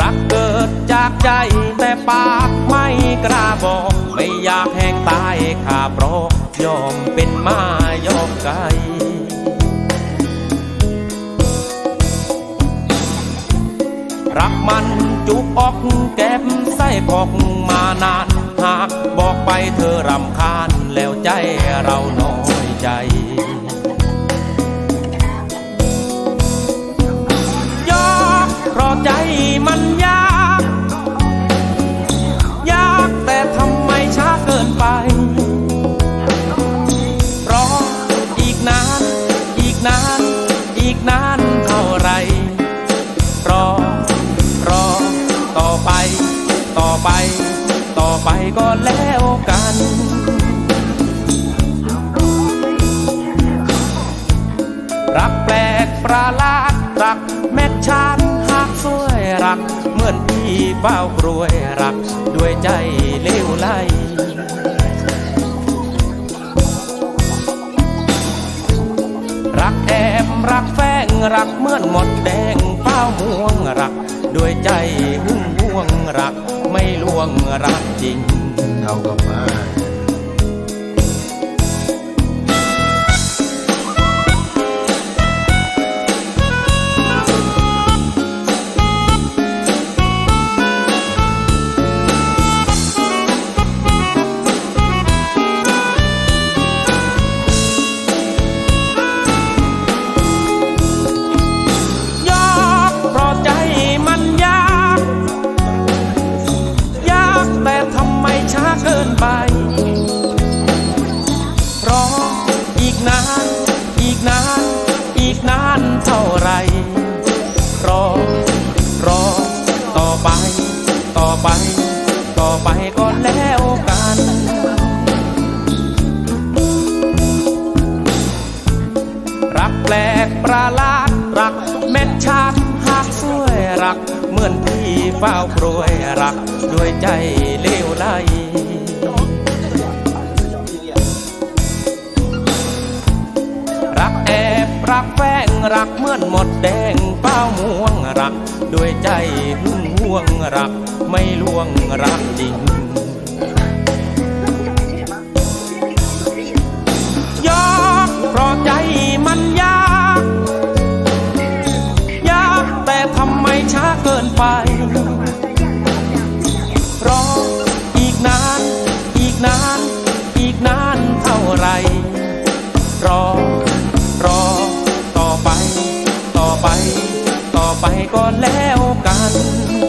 รักเกิดจากใจแต่ปากไม่กล้าบอก ไม่อยากแหงตายขาโปรกยอมเป็นมา รักมันจุกอกแก็บไส้พอกมานาน หากบอกไปเธอรำคาญแล้วใจเราน้อยใจยากเพราะใจมันยาก ยากแต่ทำไมช้าเกินไปรออีกนาน อีกนาน อีกนานเท่าไรรอ ไปต่อไปก็แล้วกันรักแปลกประหลาดรักแม่ชาติหากสวยรัก เหมือนพี่เฝ้ากรวยรัก ด้วยใจเลวไหลรักแอบรักแฝงรักเหมือนหมดแดงเฝ้าม่วงรัก ด้วยใจหึ่งห่วงรัก วงรักจริงเอากลับมา นานเท่าไร รอ รอ ต่อไป ต่อไป ต่อไปก็แล้วกันรักแปลกประหลาดรักแม่นชาติหากสวยรัก เหมือนพี่เฝ้าโปรยรัก ด้วยใจเลวไหลรักแอบรักแฝ รักเหมือนหมดแดงเป้าม่วงรัก ด้วยใจหึงห่วงรัก ไม่ลวงรักจริงยากเพราะใจมันยาก ยากแต่ทำไมช้าเกินไปรออีกนาน อีกนาน อีกนานเท่าไหรรอ ต่อไปก่อไปต่อไปก็แล้วกัน